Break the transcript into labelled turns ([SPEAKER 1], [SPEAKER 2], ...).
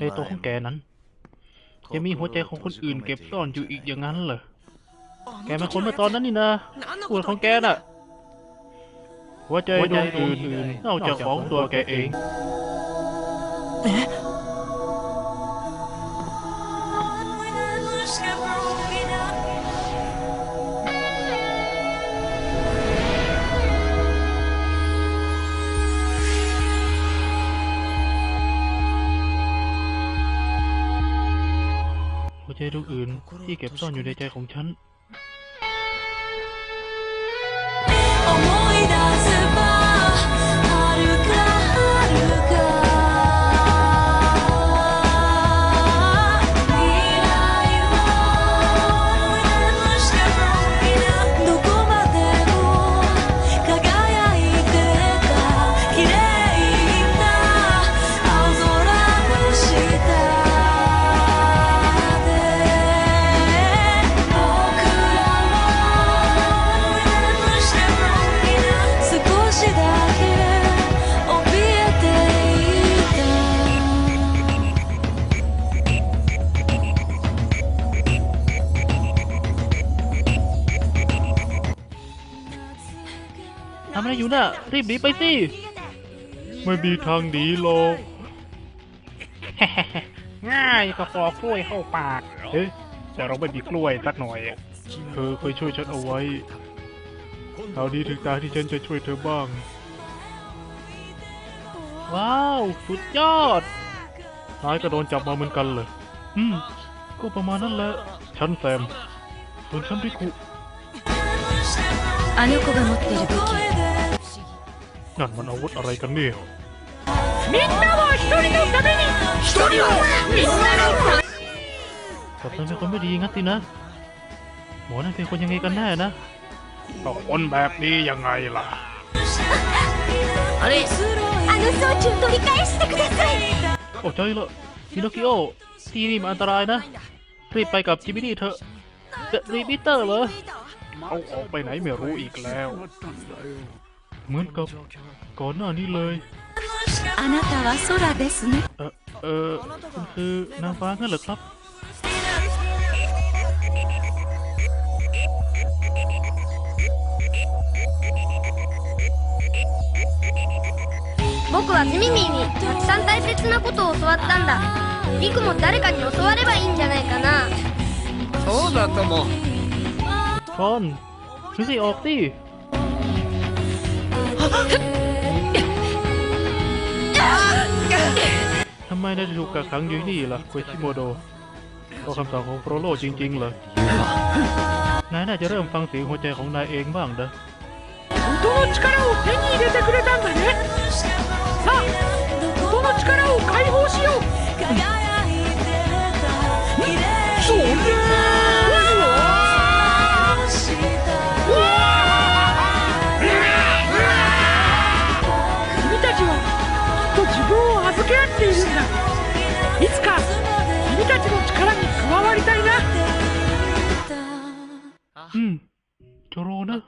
[SPEAKER 1] ในตัวของแกนั้นยังมีหัวใจของคนอื่นเก็บซ่อนอยู่อีกอย่างนั้นเหรอ แกเป็นคนเมื่อตอนนั้นนี่นะปวดของแกน่ะ หัวใจดวงอื่นนอกจากของตัวแกเอง ใจดวงอื่น ที่เก็บซ่อนอยู่ในใจของฉัน ทำอะไรอยู่น่ะ รีบหนีไปสิ ไม่มีทางหนีหรอก ง่ายก็ฟอกล้วยเข้าปาก เฮ้ยแต่เราไม่มีกล้วยสักหน่อยอะเธอเคยช่วยฉันเอาไว้คราวนี้ถึงตาที่ฉันจะช่วยเธอบ้าง ว้าว สุดยอดนายก็โดนจับมาเหมือนกันเลย อืม ก็ประมาณนั้นแหละ ฉันแซม ส่วนฉันริคุ
[SPEAKER 2] あの子が持ってる武器
[SPEAKER 1] นั่นมันอาวุธอะไรกันเนี่ย
[SPEAKER 3] みんなは一人のために一人をみんなのため
[SPEAKER 1] กับเธอเป็นคนไม่ดีงั้นสินะ หมอนั่นเป็นคนยังไงกันแน่นะก็คนแบบนี้ยังไงล่ะ
[SPEAKER 2] あれあの装置を取り返してください
[SPEAKER 1] เข้าใจละพินอคคิโอ ที่นี่มันอันตรายนะ รีบไปกับจิมินี่เถอะเดอะรีบิเตอร์เหรอ เอาออกไปไหนไม่รู้อีกแล้ว เหมือนกับก่อนหน้านี้เลย
[SPEAKER 2] あなたは空ですね
[SPEAKER 1] เออเออคุณคือนางฟ้างั้นเหรอครับ
[SPEAKER 4] 僕はジミミーにたくさん大切なことを教わったんだリクも誰かに教わればいいんじゃないかな
[SPEAKER 3] そうだとも
[SPEAKER 1] ชอนช่วยสิออกสิ ทำไมนายถึงถูกกักขังอยู่ที่นี่ล่ะเควชิโมโดก็คำสั่งของโปรโลจริงๆเหรอนายน่าจะเริ่มฟังเสียงหัวใจของนายเองบ้างนะ
[SPEAKER 3] 音の力を手に入れてくれたんだねさあ いつか君たちの力に加わりたいな。
[SPEAKER 1] うん。ドローな